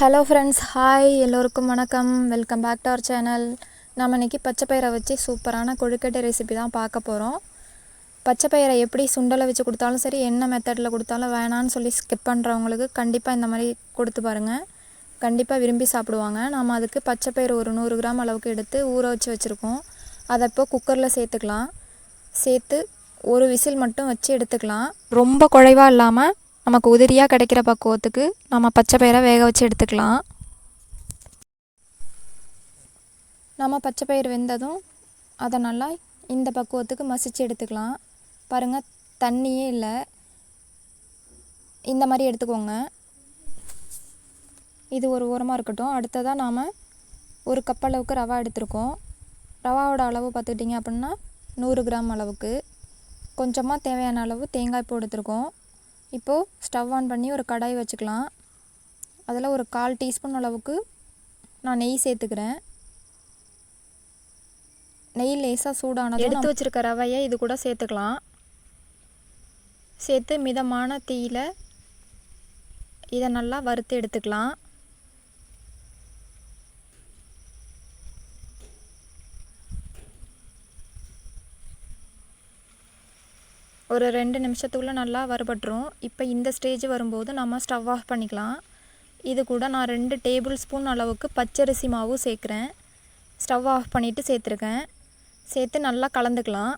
Hello friends hi எல்லோருக்கும் வணக்கம். Welcome back to our channel நம்ம இன்றைக்கி பச்சை பயிரை வச்சு சூப்பரான கொழுக்கட்டை ரெசிபி தான் பார்க்க போகிறோம் பச்சை பயிரை எப்படி சுண்டலை வச்சு கொடுத்தாலும் சரி என்ன மெத்தடில் கொடுத்தாலும் வேணான்னு சொல்லி ஸ்கிப் பண்ணுறவங்களுக்கு கண்டிப்பாக இந்த மாதிரி கொடுத்து பாருங்கள் கண்டிப்பாக விரும்பி சாப்பிடுவாங்க. நாம் அதுக்கு பச்சை பயிறு ஒரு நூறு கிராம் அளவுக்கு எடுத்து ஊற வச்சு வச்சுருக்கோம். அதை இப்போ குக்கரில் சேர்த்துக்கலாம். சேர்த்து ஒரு விசில் மட்டும் வச்சு எடுத்துக்கலாம். ரொம்ப குறைவாக இல்லாமல் நமக்கு உதிரியாக கிடைக்கிற பக்குவத்துக்கு நம்ம பச்சை பயிரை வேக வச்சு எடுத்துக்கலாம். நம்ம பச்சை பயிர் வெந்ததும் அதை நல்லா இந்த பக்குவத்துக்கு மசித்து எடுத்துக்கலாம். பாருங்கள் தண்ணியே இல்லை. இந்த மாதிரி எடுத்துக்கோங்க. இது ஒரு உரமாக இருக்கட்டும். அடுத்ததாக நாம் ஒரு கப் அளவுக்கு ரவா எடுத்திருக்கோம். ரவாவோட அளவு பார்த்துக்கிட்டிங்க அப்படின்னா நூறு கிராம் அளவுக்கு. கொஞ்சமாக தேவையான அளவு தேங்காய் பூ இப்போது ஸ்டவ் ஆன் பண்ணி ஒரு கடாய் வச்சுக்கலாம். அதில் ஒரு கால் டீஸ்பூன் அளவுக்கு நான் நெய் சேர்த்துக்கிறேன். நெய் லேசாக சூடானது எடுத்து வச்சுருக்க ரவையை இது கூட சேர்த்துக்கலாம். சேர்த்து மிதமான தீயில் இதை நல்லா வறுத்து எடுத்துக்கலாம். ஒரு ரெண்டு நிமிஷத்துக்குள்ளே நல்லா வறுபட்டுரும். இப்போ இந்த ஸ்டேஜ் வரும்போது நம்ம ஸ்டவ் ஆஃப் பண்ணிக்கலாம். இது கூட நான் ரெண்டு டேபிள் ஸ்பூன் அளவுக்கு பச்சரிசி மாவு சேர்க்குறேன். ஸ்டவ் ஆஃப் பண்ணிவிட்டு சேர்த்துருக்கேன். சேர்த்து நல்லா கலந்துக்கலாம்.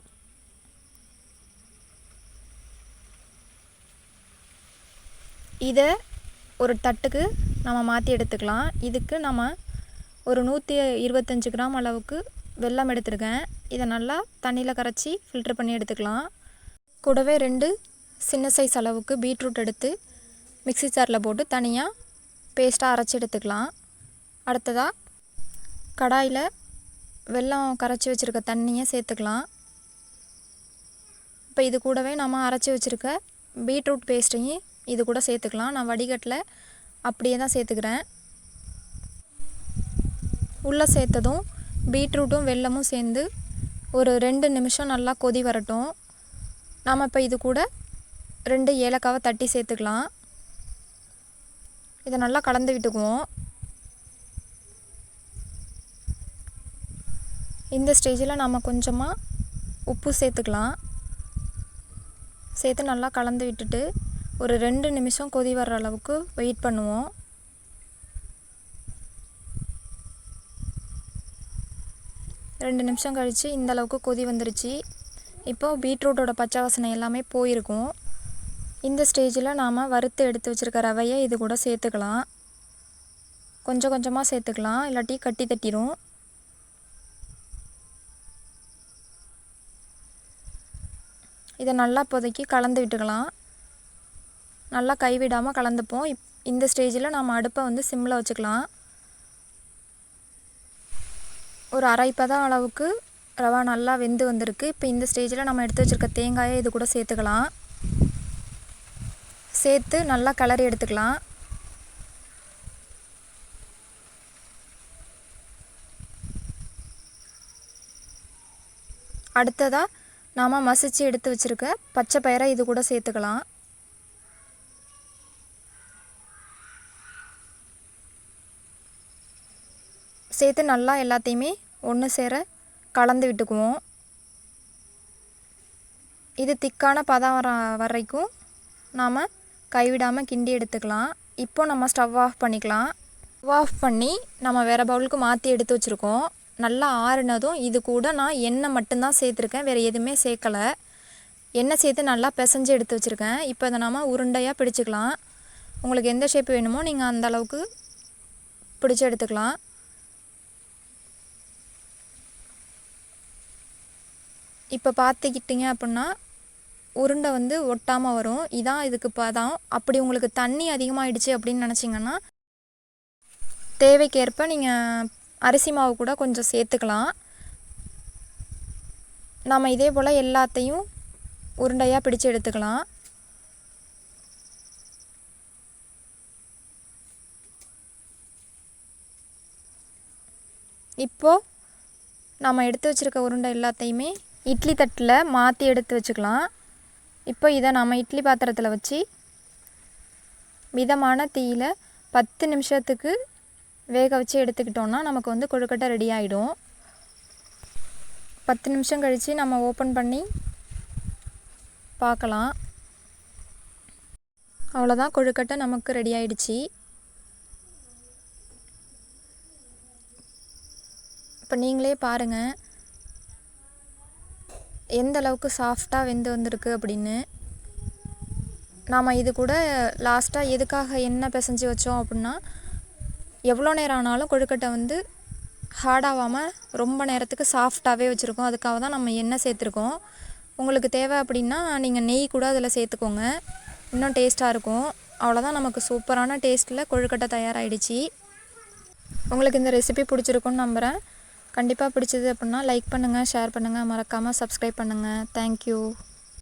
இதை ஒரு தட்டுக்கு நம்ம மாற்றி எடுத்துக்கலாம். இதுக்கு நம்ம ஒரு நூற்றி இருபத்தஞ்சி கிராம் அளவுக்கு வெல்லம் எடுத்துருக்கேன். இதை நல்லா தண்ணியில் கரைச்சி ஃபில்ட்ரு பண்ணி எடுத்துக்கலாம். கூடவே ரெண்டு சின்ன சைஸ் அளவுக்கு பீட்ரூட் எடுத்து மிக்சி ஜாரில் போட்டு தனியாக பேஸ்ட்டாக அரைச்சி எடுத்துக்கலாம். அடுத்ததாக கடாயில் வெல்லம் கரைச்சி வச்சுருக்க தண்ணியை சேர்த்துக்கலாம். இப்போ இது கூடவே நம்ம அரைச்சி வச்சுருக்க பீட்ரூட் பேஸ்ட்டையும் இது கூட சேர்த்துக்கலாம். நான் வடிகட்டில் அப்படியே தான் சேர்த்துக்கிறேன். உள்ளே சேர்த்ததும் பீட்ரூட்டும் வெல்லமும் சேர்ந்து ஒரு ரெண்டு நிமிஷம் நல்லா கொதி வரட்டும். நாம் இப்போ இது கூட ரெண்டு ஏலக்காவை தட்டி சேர்த்துக்கலாம். இதை நல்லா கலந்து விட்டுக்குவோம். இந்த ஸ்டேஜில் நாம் கொஞ்சமாக உப்பு சேர்த்துக்கலாம். சேர்த்து நல்லா கலந்து விட்டுட்டு ஒரு ரெண்டு நிமிஷம் கொதி வர்ற அளவுக்கு வெயிட் பண்ணுவோம். ரெண்டு நிமிஷம் கழித்து இந்த அளவுக்கு கொதி வந்துருச்சு. இப்போது பீட்ரூட்டோட பச்சை வாசனை எல்லாமே போயிருக்கும். இந்த ஸ்டேஜில் நாம் வறுத்து எடுத்து வச்சுருக்க ரவையை இது கூட சேர்த்துக்கலாம். கொஞ்சம் கொஞ்சமாக சேர்த்துக்கலாம். இல்லாட்டி கட்டி தட்டிடும் இதை நல்லா இப்போதைக்கு கலந்து விட்டுக்கலாம். நல்லா கைவிடாமல் கலந்துப்போம். இப் இந்த ஸ்டேஜில் நாம் அடுப்பை வந்து சிம்மில் வச்சுக்கலாம். ஒரு அரைப்பதம் அளவுக்கு ரவா நல்லா வெந்து வந்திருக்கு. இப்போ இந்த ஸ்டேஜில் நம்ம எடுத்து வச்சுருக்க தேங்காயை இது கூட சேர்த்துக்கலாம். சேர்த்து நல்லா கிளறி எடுத்துக்கலாம். அடுத்ததாக நாம் மசித்து எடுத்து வச்சுருக்க பச்சை பயிரை இது கூட சேர்த்துக்கலாம். சேர்த்து நல்லா எல்லாத்தையுமே ஒன்று சேர கலந்து விட்டுக்குவோம். இது திக்கான பதம் வர வரைக்கும் நாம் கைவிடாமல் கிண்டி எடுத்துக்கலாம். இப்போ நம்ம ஸ்டவ் ஆஃப் பண்ணிக்கலாம். ஸ்டவ் ஆஃப் பண்ணி நம்ம வேறு பவுலுக்கு மாற்றி எடுத்து வச்சுருக்கோம். நல்லா ஆறுனதும் இது கூட நான் எண்ணெய் மட்டும்தான் சேர்த்துருக்கேன். வேறு எதுவுமே சேர்க்கலை. எண்ணெய் சேர்த்து நல்லா பிசைஞ்சு எடுத்து வச்சுருக்கேன். இப்போ இதை நாம் உருண்டையாக பிடிச்சிக்கலாம். உங்களுக்கு எந்த ஷேப் வேணுமோ நீங்கள் அந்த அளவுக்கு பிடிச்சி எடுத்துக்கலாம். இப்போ பார்த்துக்கிட்டிங்க அப்படின்னா உருண்டை வந்து ஒட்டாமல் வரும். இதான் இதுக்கு பதம் அப்படி உங்களுக்கு தண்ணி அதிகமாகிடுச்சு அப்படின்னு நினச்சிங்கன்னா தேவைக்கேற்ப நீங்கள் அரிசி மாவு கூட கொஞ்சம் சேர்த்துக்கலாம் நம்ம இதே போல் எல்லாத்தையும் உருண்டையாக பிடிச்சு எடுத்துக்கலாம். இப்போது நம்ம எடுத்து வச்சுருக்க உருண்டை எல்லாத்தையுமே இட்லி தட்டில் மாற்றி எடுத்து வச்சுக்கலாம். இப்போ இதை நம்ம இட்லி பாத்திரத்தில் வச்சு மிதமான தீயில் பத்து நிமிஷத்துக்கு வேக வச்சு எடுத்துக்கிட்டோன்னா நமக்கு வந்து கொழுக்கட்டை ரெடி ஆகிடும் பத்து நிமிஷம் கழித்து நம்ம ஓப்பன் பண்ணி பார்க்கலாம். அவ்வளோதான் கொழுக்கட்டை நமக்கு ரெடி ஆயிடுச்சு. இப்போ நீங்களே பாருங்கள் எந்த அளவுக்கு சாஃப்டாக வெந்து வந்திருக்கு அப்படின்னு நாம் இது கூட லாஸ்ட்டாக எதுக்காக என்ன பிசைஞ்சு வச்சோம் அப்படின்னா எவ்வளோ நேரம் ஆனாலும் கொழுக்கட்டை வந்து ஹார்டாகாமல் ரொம்ப நேரத்துக்கு சாஃப்டாகவே வச்சுருக்கோம். அதுக்காக தான் நம்ம எண்ணெய் சேர்த்துருக்கோம். உங்களுக்கு தேவை அப்படின்னா நீங்கள் நெய் கூட அதில் சேர்த்துக்கோங்க. இன்னும் டேஸ்ட்டாக இருக்கும். அவ்வளோதான் நமக்கு சூப்பரான டேஸ்ட்டில் கொழுக்கட்டை தயாராகிடுச்சு உங்களுக்கு இந்த ரெசிபி பிடிச்சிருக்குன்னு நம்புகிறேன் கண்டிப்பாக பிடிச்சது அப்படின்னா லைக் பண்ணுங்கள் ஷேர் பண்ணுங்கள் மறக்காமல் சப்ஸ்கிரைப் பண்ணுங்கள் தேங்க்யூ